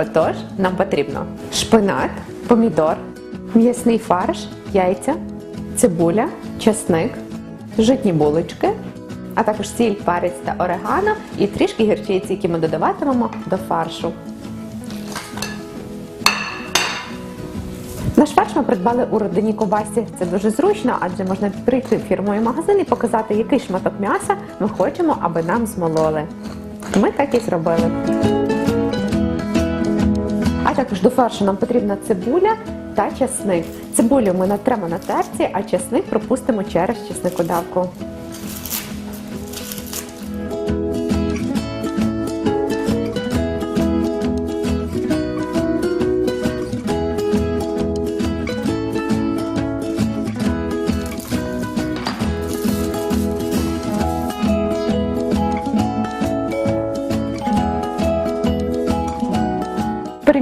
Отож, нам потрібно шпинат, помідор, м'ясний фарш, яйця, цибуля, часник, житні булочки, а також сіль, перець та орегано і трішки гірчиці, які ми додаватимемо до фаршу. Наш фарш ми придбали у родині Ковбасі. Це дуже зручно, адже можна прийти в фірмовий магазин і показати, який шматок м'яса ми хочемо, аби нам змололи. Ми так і зробили. Також до фаршу нам потрібна цибуля та чесник. Цибулю ми натремо на терці, а чесник пропустимо через чесникодавку.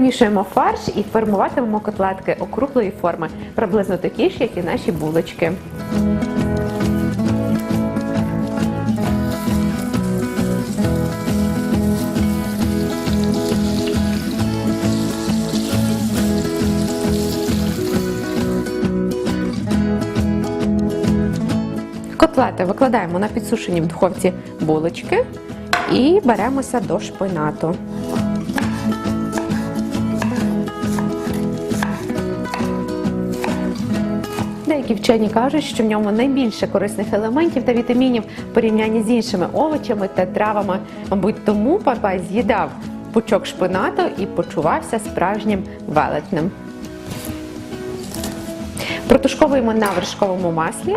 Перемішуємо фарш і формуватимемо котлетки округлої форми, приблизно такі ж, як і наші булочки. Котлети викладаємо на підсушені в духовці булочки і беремося до шпинату. Вчені кажуть, що в ньому найбільше корисних елементів та вітамінів в порівнянні з іншими овочами та травами. Мабуть, тому Папай з'їдав пучок шпинату і почувався справжнім велетнем. Протушковуємо на вершковому маслі.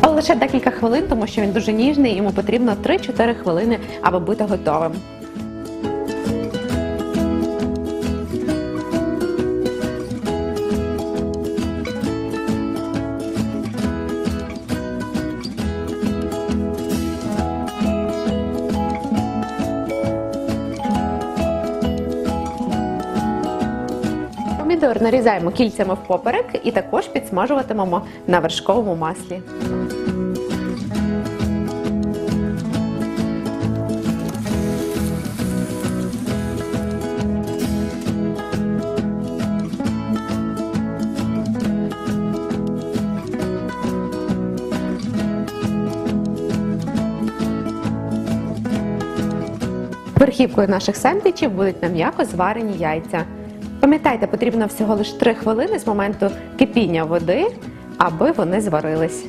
Але лише декілька хвилин, тому що він дуже ніжний, йому потрібно 3-4 хвилини, аби бути готовим. Помідор нарізаємо кільцями впоперек і також підсмажуватимемо на вершковому маслі. Верхівкою наших сендвічів будуть на м'яко зварені яйця. Пам'ятайте, потрібно всього лише 3 хвилини з моменту кипіння води, аби вони зварились.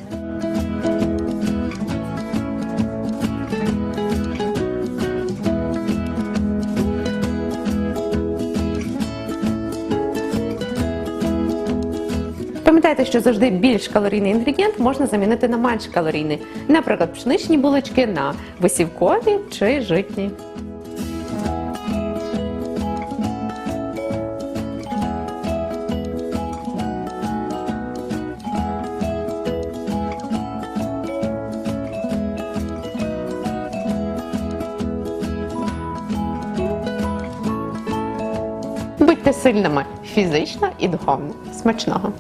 Пам'ятайте, що завжди більш калорійний інгредієнт можна замінити на менш калорійний, наприклад, пшеничні булочки на висівкові чи житні. Будьте сильними фізично і духовно. Смачного!